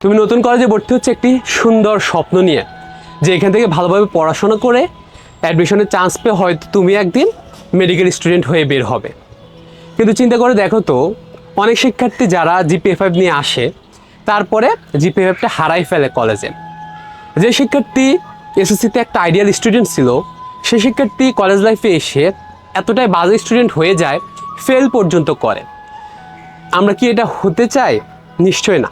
তুমি নতুন কলেজে ভর্তি হচ্ছে একটি সুন্দর স্বপ্ন নিয়ে, যে এখান থেকে ভালোভাবে পড়াশোনা করে অ্যাডমিশনের চান্স পেয়ে হয়তো তুমি একদিন মেডিকেল স্টুডেন্ট হয়ে বের হবে। কিন্তু চিন্তা করে দেখো তো, অনেক শিক্ষার্থী যারা জিপিএ ফাইভ নিয়ে আসে, তারপরে জিপিএ ফাইভটা হারাই ফেলে কলেজে যে শিক্ষার্থী এসএসসিতে একটা আইডিয়াল স্টুডেন্ট ছিল, সে শিক্ষার্থী কলেজ লাইফে এসে এতটাই বাজে স্টুডেন্ট হয়ে যায় ফেল পর্যন্ত করে। আমরা কি এটা হতে চাই? নিশ্চয় না।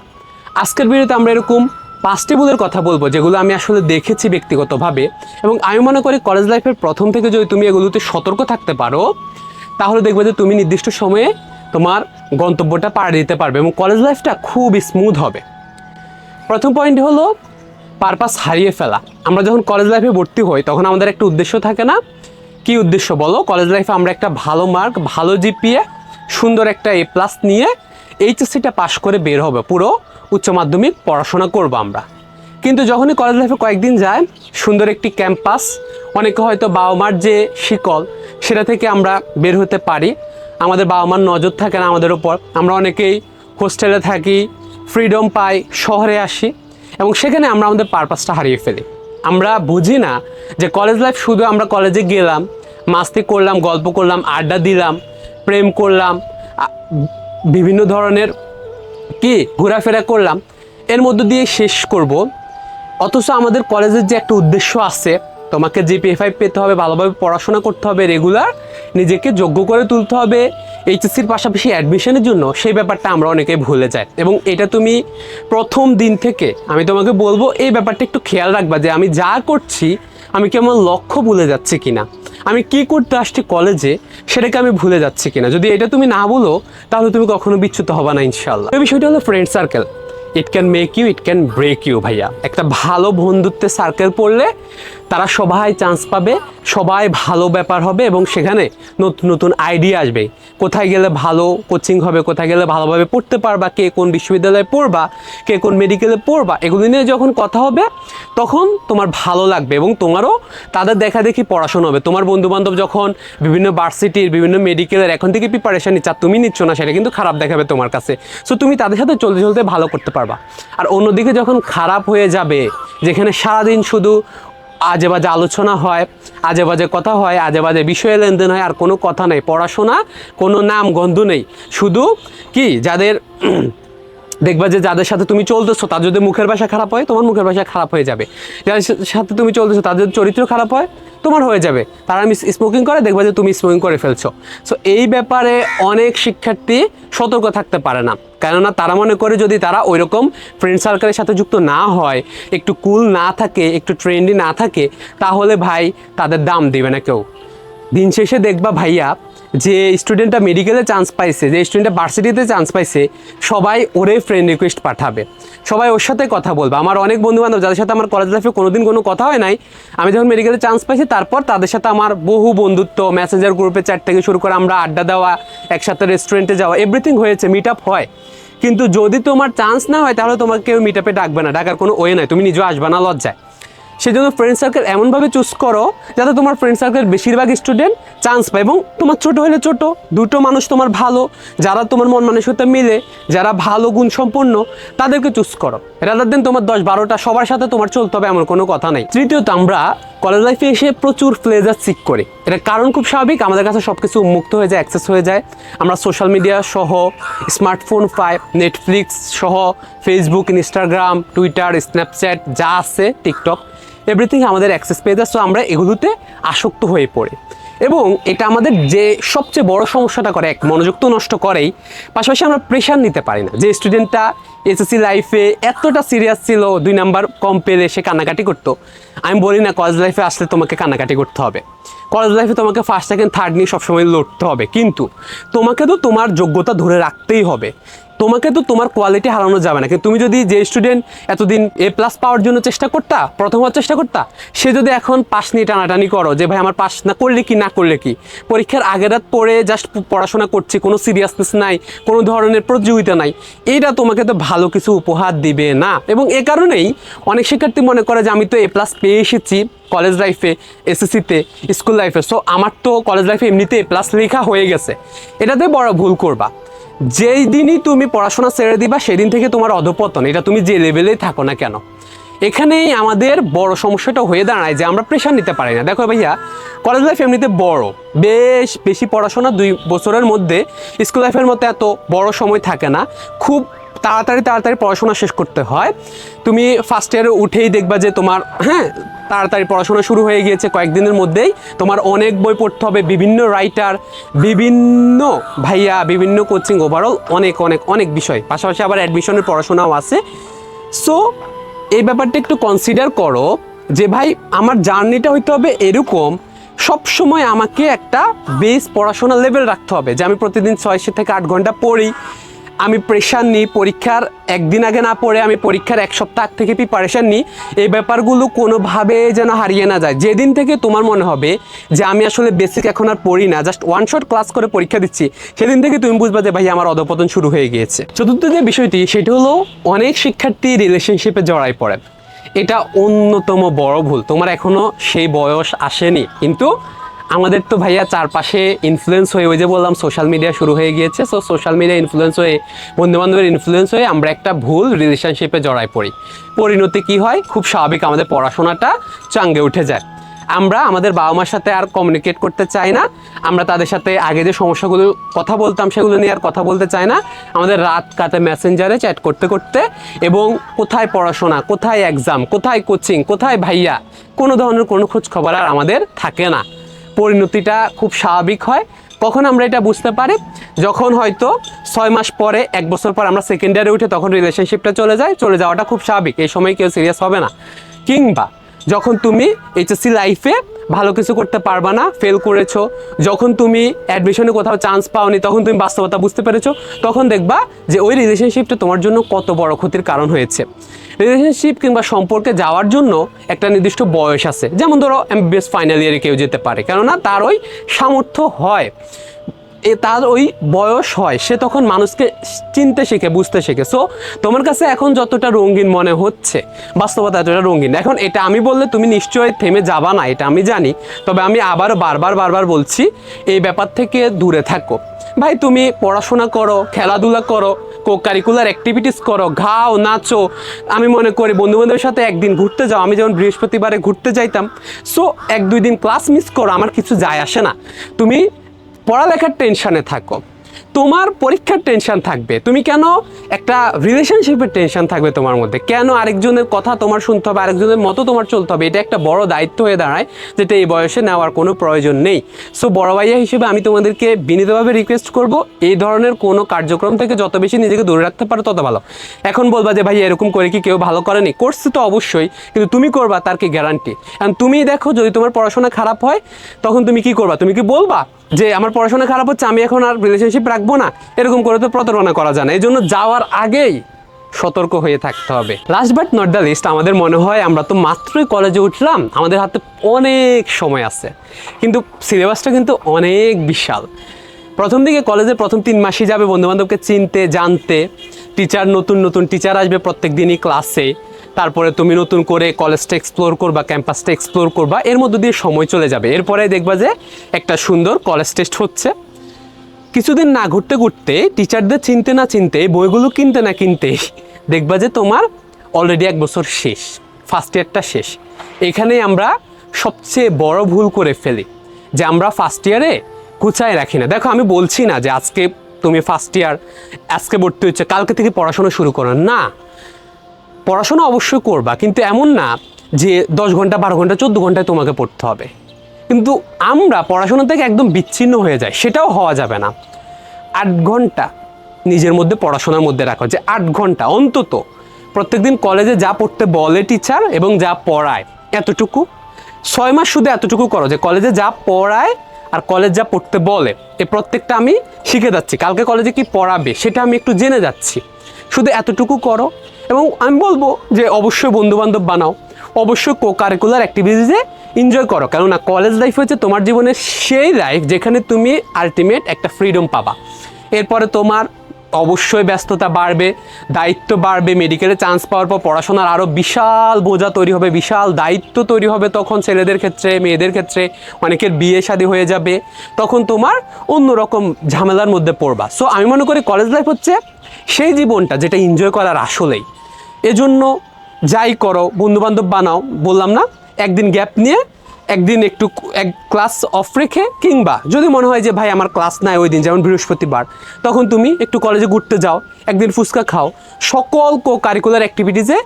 আজকের ভিডিওতে আমরা এরকম পাঁচটি ভুলের কথা বলব, যেগুলো আমি আসলে দেখেছি ব্যক্তিগতভাবে এবং আমি মনে করি কলেজ লাইফের প্রথম থেকে যদি তুমি এগুলোতে সতর্ক থাকতে পারো, তাহলে দেখবে যে তুমি নির্দিষ্ট সময়ে তোমার গন্তব্যটা পাড়ি দিতে পারবে এবং কলেজ লাইফটা খুব স্মুথ হবে। প্রথম পয়েন্ট হলো পারপাস হারিয়ে ফেলা। আমরা যখন কলেজ লাইফে ভর্তি হই, তখন আমাদের একটা উদ্দেশ্য থাকে না? কি উদ্দেশ্য বলো? কলেজ লাইফে আমরা একটা ভালো মার্ক ভালো জিপিএ সুন্দর একটা এ প্লাস নিয়ে এইচএসসিটা পাশ করে বের হবে, পুরো উচ্চ মাধ্যমিক পড়াশোনা করব আমরা। কিন্তু যখনই কলেজ লাইফে কয়েকদিন যায়, সুন্দর একটি ক্যাম্পাস অনেকে হয়তো বাবা মার যে শিকল, সেটা থেকে আমরা বের হতে পারি। আমাদের বাবা মার নজর থাকে না আমাদের ওপর আমরা অনেকেই হোস্টেলে থাকি ফ্রিডম পাই, শহরে আসি, এবং সেখানে আমরা আমাদের পারপাসটা হারিয়ে ফেলি। আমরা বুঝি না যে কলেজ লাইফ শুধু আমরা কলেজে গেলাম মাস্তি করলাম, গল্প করলাম, আড্ডা দিলাম, প্রেম করলাম বিভিন্ন ধরনের কি ঘোরাফেরা করলাম, এর মধ্য দিয়ে শেষ করব। অথচ আমাদের কলেজের যে একটা উদ্দেশ্য আছে, তোমাকে জিপিএ ফাইভ পেতে হবে, ভালোভাবে পড়াশোনা করতে হবে রেগুলার নিজেকে যোগ্য করে তুলতে হবে এইচএসসির পাশাপাশি অ্যাডমিশনের জন্য, সেই ব্যাপারটা আমরা অনেকে ভুলে যাই এবং এটা তুমি প্রথম দিন থেকে আমি তোমাকে বলব, এই ব্যাপারটা একটু খেয়াল রাখবা যে আমি যা করছি, আমি কি আমার লক্ষ্য ভুলে যাচ্ছি কিনা। আমি কি করতে আসছি কলেজে, সেটাকে আমি ভুলে যাচ্ছি কিনা। যদি এটা তুমি না বলো, তাহলে তুমি কখনো বিচ্যুত হবা না ইনশাল্লাহ এই বিষয়টা হলো friend circle it can make you it can break you ভাইয়া। একটা ভালো বন্ধুত্বের সার্কেল পড়লে তারা সবাই চান্স পাবে, সবাই ভালো ব্যাপার হবে এবং সেখানে নতুন নতুন আইডিয়া আসবে। কোথায় গেলে ভালো কোচিং হবে, কোথায় গেলে ভালোভাবে পড়তে পারবা, কে কোন বিশ্ববিদ্যালয়ে পড়বা, কে কোন মেডিকেলে পড়বা, এগুলো নিয়ে যখন কথা হবে, তখন তোমার ভালো লাগবে এবং তোমারও তাদের দেখা দেখি পড়াশোনা হবে। তোমার বন্ধু বান্ধব যখন বিভিন্ন ভার্সিটির বিভিন্ন মেডিকেলের এখন থেকে প্রিপারেশান নিচ্ছ তুমি নিচ্ছ না, সেটা কিন্তু খারাপ দেখাবে তোমার কাছে। সো তুমি তাদের সাথে চলতে চলতে ভালো করতে পারবা। আর অন্যদিকে যখন খারাপ হয়ে যাবে, যেখানে সারাদিন শুধু আজে বাজে আলোচনা হয় আজে বাজে কথা হয় আজে বাজে বিষয়ে লেনদেন হয়, আর কোনো কথা নেই। পড়াশোনা, কোনো নাম, গন্ধ নেই। শুধু কি? যাদের দেখবা যে যাদের সাথে তুমি চলতেছো, তার যদি মুখের ভাষা খারাপ হয়, তোমার মুখের ভাষা খারাপ হয়ে যাবে। যাদের সাথে তুমি চলতেছো, তাদের যদি চরিত্র খারাপ হয়, তোমার হয়ে যাবে। তারা স্মোকিং করে, দেখবা যে তুমি স্মোকিং করে ফেলছো। সো এই ব্যাপারে অনেক শিক্ষার্থী সতর্ক থাকতে পারে না। কেননা তারা মনে করে যদি তারা ওই রকম ফ্রেন্ড সার্কেলের সাথে যুক্ত না হয়, একটু কুল না থাকে, একটু ট্রেন্ডি না থাকে, তাহলে ভাই তাদের দাম দিবে না কেউ। দিন শেষে দেখবা ভাইয়া যে স্টুডেন্টটা মেডিকেলে চান্স পাইছে, যে স্টুডেন্টটা ভার্সিটিতে চান্স পাইছে, সবাই ওরে ফ্রেন্ড রিকোয়েস্ট পাঠাবে। সবাই ওর সাথে কথা বলবে। আমার অনেক বন্ধু বান্ধব যাদের সাথে আমার কলেজ লাইফে কোনোদিন কোনো কথা হয় নাই, আমি যখন মেডিকেলে চান্স পাইছি, তারপর তাদের সাথে আমার বহু বন্ধুত্ব মেসেঞ্জার গ্রুপে চ্যাট থেকে শুরু করে আমরা আড্ডা দেওয়া, একসাথে রেস্টুরেন্টে যাওয়া এভরিথিং হয়েছে মিট আপ হয়। কিন্তু যদি তোমার চান্স না হয়, তাহলে তোমাকে কেউ মিট আপে ডাকবে না। ডাকার কোনো ওয়ে নাই। তুমি নিজেও আসবে না লজ্জায়। সেজন্য ফ্রেন্ড সার্কেল এমনভাবে চুজ করো যাতে তোমার ফ্রেন্ড সার্কেল বেশিরভাগ স্টুডেন্ট চান্স পায় এবং তোমার ছোট হলে ছোট, দুটো মানুষ তোমার ভালো, যারা তোমার মন মানসিকতা মিলে, যারা ভালো গুণ সম্পন্ন, তাদেরকে চুজ করো। রাদার দেন তোমার দশ বারোটা সবার সাথে তোমার চলতে হবে এমন কোনো কথা নেই। তৃতীয়ত আমরা কলেজ লাইফে এসে প্রচুর প্লেজার সিক করি। এটা কারণ খুব স্বাভাবিক, আমাদের কাছে সব কিছু উন্মুক্ত হয়ে যায় অ্যাক্সেস হয়ে যায়। আমরা সোশ্যাল মিডিয়া সহ স্মার্টফোন পাই নেটফ্লিক্স সহ ফেসবুক ইনস্টাগ্রাম টুইটার স্ন্যাপচ্যাট যা আছে টিকটক এভরিথিং আমাদের অ্যাক্সেস পেয়ে যায় সো আমরা এগুলোতে আসক্ত হয়ে পড়ি। এবং এটা আমাদের যে সবচেয়ে বড় সমস্যাটা করে, এক মনোযোগ তো নষ্ট করেই, পাশাপাশি আমরা প্রেশার নিতে পারি না। যে স্টুডেন্টটা এসএসসি লাইফে এতটা সিরিয়াস ছিল, দুই নাম্বার কম পেলে সে কান্নাকাটি করতো। আমি বলি না কলেজ লাইফে আসলে তোমাকে কান্নাকাটি করতে হবে। কলেজ লাইফে তোমাকে ফার্স্ট সেকেন্ড থার্ড নিয়ে সবসময় লড়তে হবে। কিন্তু তোমাকে তো তোমার যোগ্যতা ধরে রাখতেই হবে। তোমাকে তো তোমার কোয়ালিটি হারানো যাবে না। কিন্তু তুমি যদি যে স্টুডেন্ট এতদিন এ প্লাস পাওয়ার জন্য চেষ্টা করতা, প্রথম হওয়ার চেষ্টা করতা, সে যদি এখন পাস নিয়ে টানাটানি করো যে, ভাই, আমার পাস না করলে কি, না করলে কি? পরীক্ষার আগের রাত পড়ে জাস্ট পড়াশোনা করছি, কোনো সিরিয়াসনেস নাই, কোনো ধরনের প্রতিযোগিতা নাই, এইটা তোমাকে তো ভালো কিছু উপহার দিবে না। এবং এ কারণেই অনেক শিক্ষার্থী মনে করে যে, আমি তো এ প্লাস পেয়ে এসেছি কলেজ লাইফে এসএসসিতে স্কুল লাইফে সো আমার তো কলেজ লাইফে এমনিতে প্লাস লেখা হয়ে গেছে। এটাতে বড় ভুল করবা। যেই দিনই তুমি পড়াশোনা ছেড়ে দিবা, সেদিন থেকে তোমার অধপতন। এটা তুমি যে লেভেলেই থাকো না কেন? এখানেই আমাদের বড় সমস্যাটা হয়ে দাঁড়ায় যে আমরা প্রেশার নিতে পারি না। দেখো ভাইয়া কলেজ লাইফ এমনিতে বড়। বেশ বেশি পড়াশোনা দুই বছরের মধ্যে। স্কুল লাইফের মতো এত বড় সময় থাকে না। খুব তাড়াতাড়ি তাড়াতাড়ি পড়াশোনা শেষ করতে হয়। তুমি ফার্স্ট ইয়ারে উঠেই দেখবা যে তোমার হ্যাঁ তাড়াতাড়ি পড়াশোনা শুরু হয়ে গিয়েছে কয়েকদিনের মধ্যেই। তোমার অনেক বই পড়তে হবে, বিভিন্ন রাইটার বিভিন্ন ভাইয়া, বিভিন্ন কোচিং ওভারঅল অনেক অনেক অনেক বিষয়। পাশাপাশি আবার অ্যাডমিশনের পড়াশোনাও আছে। সো এই ব্যাপারটা একটু কনসিডার করো যে ভাই, আমার জার্নিটা হইতে হবে এরকম সব সময় আমাকে একটা বেস পড়াশোনা লেভেল রাখতে হবে। যে আমি প্রতিদিন ছয়শো থেকে আট ঘণ্টা পড়ি। আমি প্রেশার নিই পরীক্ষার, একদিন আগে না পড়ে আমি পরীক্ষার এক সপ্তাহ থেকে প্রিপারেশান নিই। এই ব্যাপারগুলো কোনোভাবে যেন হারিয়ে না যায়। যেদিন থেকে তোমার মনে হবে যে আমি আসলে বেসিক এখন আর পড়ি না জাস্ট ওয়ান শট ক্লাস করে পরীক্ষা দিচ্ছি, সেদিন থেকে তুমি বুঝবা যে ভাই আমার অধপতন শুরু হয়ে গিয়েছে। চতুর্থ যে বিষয়টি, সেটি হলো অনেক শিক্ষার্থী রিলেশনশিপে জড়াই পড়ে। এটা অন্যতম বড় ভুল। তোমার এখনও সেই বয়স আসেনি, কিন্তু আমাদের তো ভাইয়া চারপাশে ইনফ্লুয়েন্স হয়ে, ওই যে বললাম সোশ্যাল মিডিয়া শুরু হয়ে গিয়েছে। সো সোশ্যাল মিডিয়া ইনফ্লুয়েন্স হয়ে বন্ধু বান্ধবের ইনফ্লুয়েন্স হয়ে আমরা একটা ভুল রিলেশনশিপে জড়াই পড়ি। পরিণতি কি হয়? খুব স্বাভাবিক আমাদের পড়াশোনাটা চাঙ্গে উঠে যায়। আমরা আমাদের বাবা মার সাথে আর কমিউনিকেট করতে চাই না। আমরা তাদের সাথে আগে যে সমস্যাগুলো কথা বলতাম, সেগুলো নিয়ে আর কথা বলতে চাই না। আমাদের রাত কাটে মেসেঞ্জারে চ্যাট করতে করতে এবং কোথায় পড়াশোনা, কোথায় এক্সাম কোথায় কোচিং কোথায় ভাইয়া, কোনো ধরনের কোনো খোঁজ খবর আর আমাদের থাকে না। পরিণতিটা খুব স্বাভাবিক হয়। কখন আমরা এটা বুঝতে পারি? যখন হয়তো ছয় মাস পরে, এক বছর পর আমরা সেকেন্ড ইয়ারে উঠে তখন রিলেশনশিপটা চলে যায়, চলে যাওয়াটা খুব স্বাভাবিক। এই সময় কেউ সিরিয়াস হবে না। কিংবা যখন তুমি এইচএসসি লাইফে ভালো কিছু করতে পারবা না ফেল করেছ, যখন তুমি অ্যাডমিশনে কোথাও চান্স পাওনি, তখন তুমি বাস্তবতা বুঝতে পেরেছ, তখন দেখবা যে ওই রিলেশনশিপটা তোমার জন্য কত বড় ক্ষতির কারণ হয়েছে। রিলেশনশিপ কিংবা সম্পর্কে যাওয়ার জন্য একটা নির্দিষ্ট বয়স আছে। যেমন ধরো এমবিবিএস ফাইনাল ইয়ারে কেউ যেতে পারে, কেননা তার ওই সামর্থ্য হয়। এ তার ওই বয়স হয়, সে তখন মানুষকে চিনতে শেখে, বুঝতে শেখে। সো তোমার কাছে এখন যতটা রঙিন মনে হচ্ছে, বাস্তবতা এতটা রঙিন। এখন এটা আমি বললে তুমি নিশ্চয়ই থেমে যাবা না, এটা আমি জানি। তবে আমি আবারও বারবার বারবার বলছি, এই ব্যাপার থেকে দূরে থাকো। ভাই, তুমি পড়াশোনা করো, খেলাধুলা করো কো কারিকুলার অ্যাক্টিভিটিস করো ঘাও নাচো। আমি মনে করি বন্ধু বান্ধবের সাথে একদিন ঘুরতে যাও। আমি যেমন বৃহস্পতিবারে ঘুরতে যাইতাম সো এক দুই দিন ক্লাস মিস করো, আমার কিছু যায় আসে না। তুমি পড়ালেখার টেনশানে থাকো। তোমার পরীক্ষার টেনশন থাকবে। তুমি কেন একটা রিলেশনশিপের টেনশন থাকবে তোমার মধ্যে? কেন আরেকজনের কথা তোমার শুনতে হবে, আরেকজনের মতো তোমার চলতে হবে? এটা একটা বড় দায়িত্ব হয়ে দাঁড়ায় যেটা এই বয়সে নেওয়ার কোনো প্রয়োজন নেই। সো বড় ভাইয়া হিসেবে আমি তোমাদেরকে বিনীতভাবে রিকোয়েস্ট করব, এই ধরনের কোনো কার্যক্রম থেকে যত বেশি নিজেকে দূরে রাখতে পারো, তত ভালো। এখন বলবা যে ভাই এরকম করে কি কেউ ভালো করেনি? করছে তো অবশ্যই, কিন্তু তুমি করবা, তার কি গ্যারান্টি এখন তুমি দেখো, যদি তোমার পড়াশোনা খারাপ হয়, তখন তুমি কি করবা? তুমি কি বলবা? যে আমার পড়াশোনা খারাপ হচ্ছে, আমি এখন আর রিলেশনশিপ রাখব না, এরকম করে তো প্রতারণা করা যায় না। এই জন্য যাওয়ার আগেই সতর্ক হয়ে থাকতে হবে। Last but not the least আমাদের মনে হয় আমরা তো মাত্রই কলেজে উঠলাম, আমাদের হাতে অনেক সময় আছে। কিন্তু সিলেবাসটা কিন্তু অনেক বিশাল। প্রথম দিকে কলেজের প্রথম তিন মাসই যাবে, বন্ধুবান্ধবকে চিনতে, জানতে। টিচার নতুন নতুন টিচার আসবে প্রত্যেক দিনই ক্লাসে তারপরে তুমি নতুন করে কলেজটা এক্সপ্লোর করবা ক্যাম্পাসটা এক্সপ্লোর করবা, এর মধ্যে দিয়ে সময় চলে যাবে। এরপরে দেখবা যে একটা সুন্দর কলেজ টেস্ট হচ্ছে। কিছুদিন না ঘুরতে ঘুরতে টিচারদের চিনতে না চিনতে, বইগুলো কিনতে না কিনতে দেখবা যে তোমার অলরেডি এক বছর শেষ ফার্স্ট ইয়ারটা শেষ। এখানেই আমরা সবচেয়ে বড় ভুল করে ফেলি, যে আমরা ফার্স্ট ইয়ারে গুছায় রাখি না। দেখো, আমি বলছি না যে আজকে তুমি ফার্স্ট ইয়ার আজকে ভর্তি হচ্ছে কালকে থেকে পড়াশোনা শুরু করো। না পড়াশোনা অবশ্যই করবা, কিন্তু এমন না যে দশ ঘণ্টা, বারো ঘণ্টা, চোদ্দ ঘন্টায় তোমাকে পড়তে হবে। কিন্তু আমরা পড়াশোনা থেকে একদম বিচ্ছিন্ন হয়ে যায় সেটাও হওয়া যাবে না। আট ঘণ্টা নিজের মধ্যে পড়াশোনার মধ্যে রাখো, যে আট ঘণ্টা অন্তত প্রত্যেকদিন কলেজে যা পড়তে বলে টিচার এবং যা পড়ায়, এতটুকু। ছয় মাস শুধু এতটুকু করো, যে কলেজে যা পড়ায় আর কলেজ যা পড়তে বলে, এ প্রত্যেকটা আমি শিখে যাচ্ছি। কালকে কলেজে কি পড়াবে, সেটা আমি একটু জেনে যাচ্ছি। শুধু এতটুকু করো। এবং আমি বলব যে অবশ্যই বন্ধুবান্ধব বানাও। অবশ্যই কো কারিকুলার অ্যাক্টিভিটিসে এনজয় করো। কেননা কলেজ লাইফ হচ্ছে তোমার জীবনের সেই লাইফ যেখানে তুমি আলটিমেট একটা ফ্রিডম পাবা। এরপরে তোমার অবশ্যই ব্যস্ততা বাড়বে, দায়িত্ব বাড়বে মেডিকেলে চান্স পাওয়ার পর পড়াশোনার আরও বিশাল বোঝা তৈরি হবে, বিশাল দায়িত্ব তৈরি হবে তখন ছেলেদের ক্ষেত্রে, মেয়েদের ক্ষেত্রে, অনেকের বিয়ে শাদী হয়ে যাবে, তখন তোমার অন্যরকম ঝামেলার মধ্যে পড়বা। সো আমি মনে করি কলেজ লাইফ হচ্ছে সেই জীবনটা যেটা এনজয় করার আসলেই। এজন্য যাই করো, বন্ধুবান্ধব বানাও, বললাম না, একদিন গ্যাপ নিয়ে একদিন একটু এক ক্লাস অফ রেখে কিংবা যদি মনে হয় যে, ভাই, আমার ক্লাস নাই ওই দিন, যেমন বৃহস্পতিবার, তখন তুমি একটু কলেজে ঘুরতে যাও, একদিন ফুচকা খাও, সকল কো কারিকুলার অ্যাক্টিভিটিসে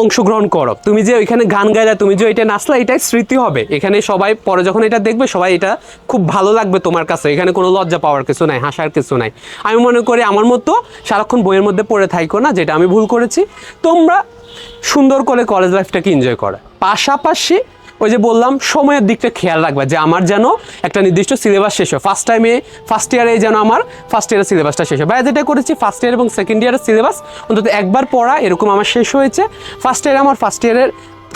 অংশগ্রহণ করো। তুমি যে ওইখানে গান গাইলা, তুমি যে এটা নাচলা, এটাই স্মৃতি হবে। এখানে সবাই পরে যখন এটা দেখবে, সবাই এটা খুব ভালো লাগবে তোমার কাছে। এখানে কোনো লজ্জা পাওয়ার কিছু নাই, হাসার কিছু নাই। আমি মনে করি আমার মতো সারাক্ষণ বইয়ের মধ্যে পড়ে থাইকো না, যেটা আমি ভুল করেছি। তোমরা সুন্দর করে কলেজ লাইফটাকে এনজয় করে। পাশাপাশি ওই যে বললাম, সময়ের দিকটা খেয়াল রাখবা যে আমার যেন একটা নির্দিষ্ট সিলেবাস শেষ হয়। ফার্স্ট টাইমে ফার্স্ট ইয়ারে যেন আমার ফার্স্ট ইয়ারের সিলেবাসটা শেষ হয়। বা যেটা করেছি ফার্স্ট ইয়ার এবং সেকেন্ড ইয়ারের সিলেবাস অন্তত একবার পড়া এরকম আমার শেষ হয়েছে। ফার্স্ট ইয়ারে আমার ফার্স্ট ইয়ারের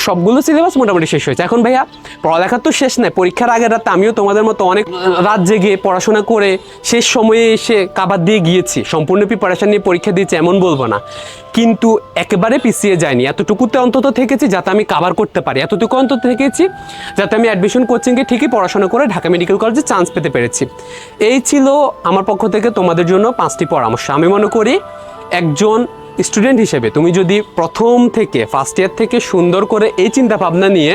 সবগুলো সিলেবাস মোটামুটি শেষ হয়েছে। এখন ভাইয়া, পড়ালেখা তো শেষ নাই পরীক্ষার আগের রাতে আমিও তোমাদের মতো অনেক রাত জেগে পড়াশোনা করে শেষ সময়ে এসে কাবার দিয়ে গিয়েছি। সম্পূর্ণ প্রিপারেশন নিয়ে পরীক্ষা দিয়েছি, এমন বলব না। কিন্তু একেবারে পিছিয়ে যায়নি এতটুকুতে অন্তত থেকেছি যাতে আমি কাভার করতে পারি। এতটুকু অন্তত থেকেছি যাতে আমি অ্যাডমিশন কোচিংয়ে ঠিকই পড়াশোনা করে ঢাকা মেডিকেল কলেজে চান্স পেতে পেরেছি। এই ছিল আমার পক্ষ থেকে তোমাদের জন্য পাঁচটি পরামর্শ। আমি মনে করি, একজন স্টুডেন্ট হিসেবে তুমি যদি প্রথম থেকে ফার্স্ট ইয়ার থেকে সুন্দর করে এই চিন্তা ভাবনা নিয়ে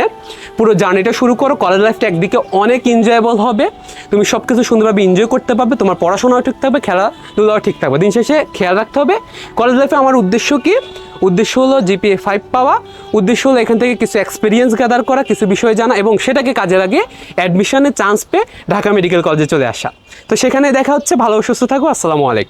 পুরো জার্নিটা শুরু করো কলেজ লাইফটা একদিকে অনেক এনজয়েবল হবে। তুমি সব কিছু সুন্দরভাবে এনজয় করতে পারবে, তোমার পড়াশোনাও ঠিক থাকবে, খেলাধুলাও ঠিক থাকবে। দিন শেষে খেয়াল রাখতে হবে কলেজ লাইফে আমার উদ্দেশ্য কি? উদ্দেশ্য হলো জিপিএ ফাইভ পাওয়া, উদ্দেশ্য হলো এখান থেকে কিছু এক্সপিরিয়েন্স গ্যাদার করা, কিছু বিষয় জানা এবং সেটাকে কাজে লাগিয়ে অ্যাডমিশনে চান্স পেয়ে ঢাকা মেডিকেল কলেজে চলে আসা। তো সেখানে দেখা হচ্ছে, ভালো সুস্থ থাকো, আসসালামু আলাইকুম।